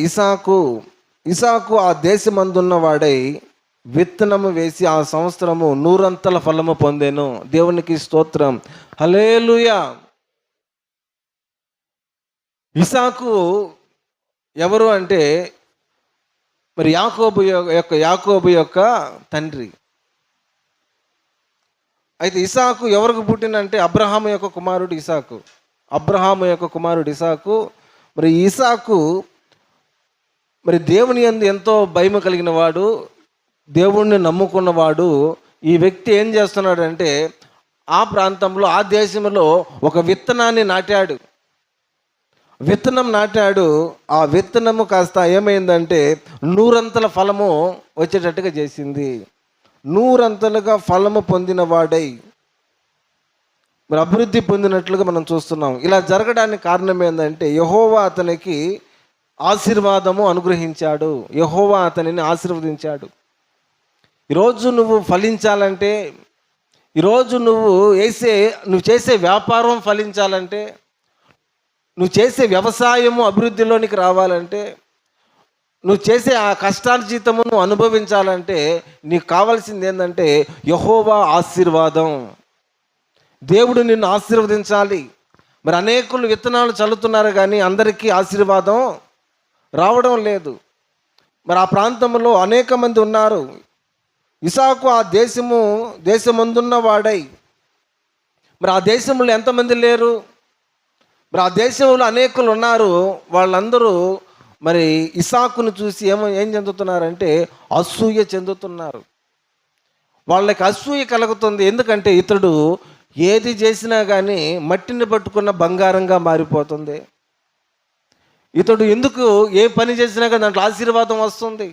ఇసాకు ఇసాకు ఆ దేశమందున్న వాడై విత్తనము వేసి ఆ సంవత్సరము నూరంతల ఫలము పొందేను. దేవునికి స్తోత్రం. హలేలుయా ఇసాకు ఎవరు అంటే మరి యాకోబు యొక్క యాకోబు యొక్క తండ్రి. అయితే ఇసాకు ఎవరికి పుట్టినంటే అబ్రహాము యొక్క కుమారుడు ఇసాకు. అబ్రహాము యొక్క కుమారుడు ఇసాకు. మరి ఇసాకు మరి దేవుని యందు ఎంతో భయం కలిగిన వాడు దేవుణ్ణి నమ్ముకున్నవాడు ఈ వ్యక్తి ఏం చేస్తున్నాడంటే ఆ ప్రాంతంలో ఆ దేశంలో ఒక విత్తనాన్ని నాటాడు. విత్తనం నాటాడు. ఆ విత్తనము కాస్త ఏమైందంటే నూరంతల ఫలము వచ్చేటట్టుగా చేసింది. నూరంతలుగా ఫలము పొందిన వాడై. మరి అభివృద్ధి పొందినట్లుగా మనం చూస్తున్నాం. ఇలా జరగడానికి కారణం ఏంటంటే యహోవా అతనికి ఆశీర్వాదము అనుగ్రహించాడు. యహోవా అతనిని ఆశీర్వదించాడు. ఈరోజు నువ్వు ఫలించాలంటే ఈరోజు నువ్వు వేసే నువ్వు చేసే వ్యాపారం ఫలించాలంటే నువ్వు చేసే వ్యవసాయము అభివృద్ధిలోనికి రావాలంటే నువ్వు చేసే ఆ కష్టార్జితము నువ్వు అనుభవించాలంటే నీకు కావాల్సింది ఏంటంటే యహోవా ఆశీర్వాదం. దేవుడు నిన్ను ఆశీర్వదించాలి. మరి అనేకులు విత్తనాలు చల్లుతున్నారు కానీ అందరికీ ఆశీర్వాదం రావడం లేదు. మరి ఆ ప్రాంతంలో అనేక మంది ఉన్నారు. ఇసాకు ఆ దేశము దేశమందున్న వాడై మరి ఆ దేశంలో ఎంతమంది లేరు? మరి ఆ దేశంలో అనేకులు ఉన్నారు. వాళ్ళందరూ మరి ఇసాకును చూసి ఏమో ఏం చెందుతున్నారంటే అసూయ చెందుతున్నారు. వాళ్ళకి అసూయ కలుగుతుంది. ఎందుకంటే ఇతడు ఏది చేసినా కానీ మట్టిని పట్టుకున్న బంగారంగా మారిపోతుంది. ఇతడు ఎందుకు ఏ పని చేసినా కానీ దాంట్లో ఆశీర్వాదం వస్తుంది.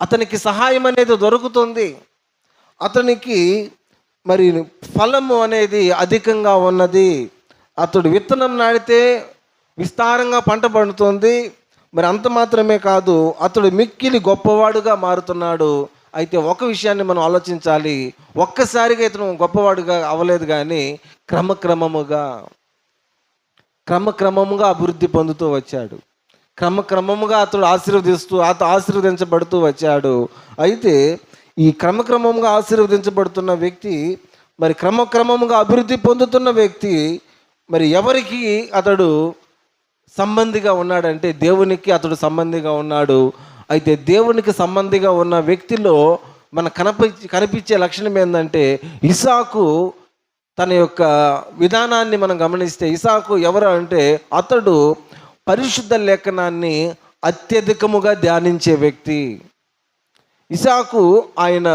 అతనికి సహాయం అనేది దొరుకుతుంది. అతనికి మరి ఫలము అనేది అధికంగా ఉన్నది. అతడు విత్తనం నాడితే విస్తారంగా పంట పండుతుంది. మరి అంత మాత్రమే కాదు అతడు మిక్కిలి గొప్పవాడుగా మారుతున్నాడు. అయితే ఒక విషయాన్ని మనం ఆలోచించాలి. ఒక్కసారిగా ఇతను గొప్పవాడుగా అవ్వలేదు కానీ క్రమక్రమముగా క్రమక్రమముగా అభివృద్ధి పొందుతూ వచ్చాడు. క్రమక్రమముగా అతడు ఆశీర్వదిస్తూ అత ఆశీర్వదించబడుతూ వచ్చాడు. అయితే ఈ క్రమక్రమంగా ఆశీర్వదించబడుతున్న వ్యక్తి మరి క్రమక్రమముగా అభివృద్ధి పొందుతున్న వ్యక్తి మరి ఎవరికి అతడు సంబంధిగా ఉన్నాడంటే దేవునికి అతడు సంబంధిగా ఉన్నాడు. అయితే దేవునికి సంబంధిగా ఉన్న వ్యక్తిలో మన కనిపించి కనిపించే లక్షణం ఏంటంటే ఇసాకు తన యొక్క విధానాన్ని మనం గమనిస్తే ఇసాకు ఎవరు అంటే అతడు పరిశుద్ధ లేఖనాన్ని అత్యధికముగా ధ్యానించే వ్యక్తి. ఇసాకు ఆయన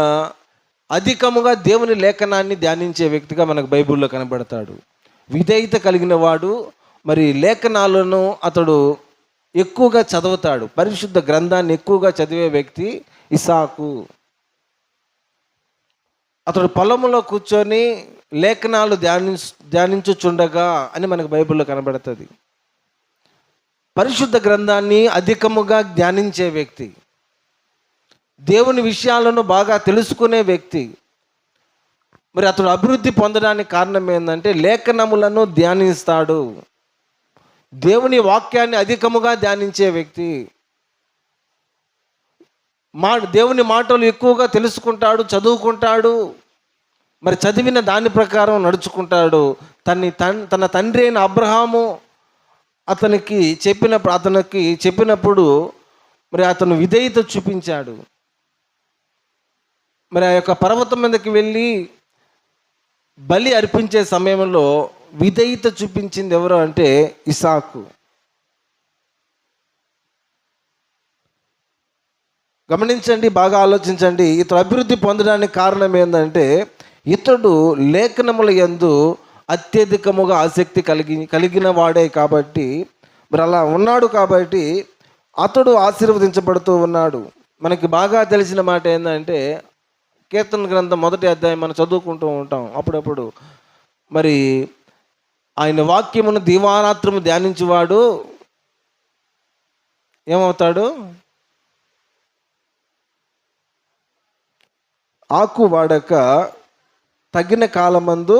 అధికముగా దేవుని లేఖనాన్ని ధ్యానించే వ్యక్తిగా మనకు బైబిల్లో కనబడతాడు. విధేయత కలిగిన వాడు మరి లేఖనాలను అతడు ఎక్కువగా చదువుతాడు. పరిశుద్ధ గ్రంథాన్ని ఎక్కువగా చదివే వ్యక్తి ఇసాకు. అతడు పొలంలో కూర్చొని లేఖనాలు ధ్యాని ధ్యానించుచుండగా అని మనకు బైబిల్లో కనబడుతుంది. పరిశుద్ధ గ్రంథాన్ని అధికముగా ధ్యానించే వ్యక్తి దేవుని విషయాలను బాగా తెలుసుకునే వ్యక్తి మరి అతడు అభివృద్ధి పొందడానికి కారణం ఏంటంటే లేఖనములను ధ్యానిస్తాడు. దేవుని వాక్యాన్ని అధికముగా ధ్యానించే వ్యక్తి మా దేవుని మాటలు ఎక్కువగా తెలుసుకుంటాడు చదువుకుంటాడు మరి చదివిన దాని ప్రకారం నడుచుకుంటాడు. తన్ని తన్ తన తండ్రి అయిన అబ్రహాము అతనికి చెప్పినప్పుడు అతనికి చెప్పినప్పుడు మరి అతను విధేయత చూపించాడు. మరి ఆ యొక్క పర్వతం మీదకి వెళ్ళి బలి అర్పించే సమయంలో విధేయత చూపించింది ఎవరు అంటే ఇసాకు. గమనించండి బాగా ఆలోచించండి. ఇతను అభివృద్ధి పొందడానికి కారణం ఏంటంటే ఇతడు లేఖనముల యందు అత్యధికముగా ఆసక్తి కలిగి కలిగిన వాడే కాబట్టి మరి అలా ఉన్నాడు కాబట్టి అతడు ఆశీర్వదించబడుతూ ఉన్నాడు. మనకి బాగా తెలిసిన మాట ఏంటంటే కీర్తన గ్రంథం మొదటి అధ్యాయం మనం చదువుకుంటూ ఉంటాం అప్పుడప్పుడు. మరి ఆయన వాక్యమును దీవారాత్రము ధ్యానించేవాడు ఏమవుతాడు? ఆకు వాడక తగిన కాలమందు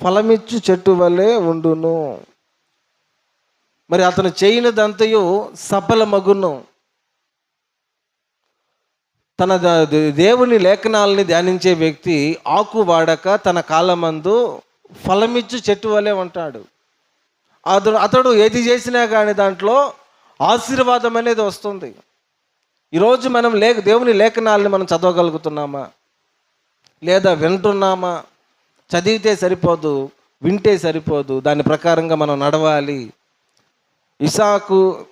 ఫలమిచ్చు చెట్టు వలె ఉండును. మరి అతను చేయనిదంతయు సఫలమగును తన దేవుని లేఖనాలని ధ్యానించే వ్యక్తి ఆకు వాడక తన కాలమందు ఫలమిచ్చు చెట్టు వలె ఉంటాడు. అతడు అతడు ఏది చేసినా కానీ దాంట్లో ఆశీర్వాదం అనేది వస్తుంది. ఈరోజు మనం లేఖ దేవుని లేఖనాలని మనం చదవగలుగుతున్నామా? లేదా వింటున్నామా? చదివితే సరిపోదు వింటే సరిపోదు. దాని ప్రకారంగా మనం నడవాలి. ఇసాకు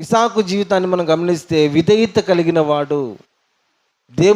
ఇసాకు జీవితాన్ని మనం గమనిస్తే విధేయత కలిగిన వాడు దేవు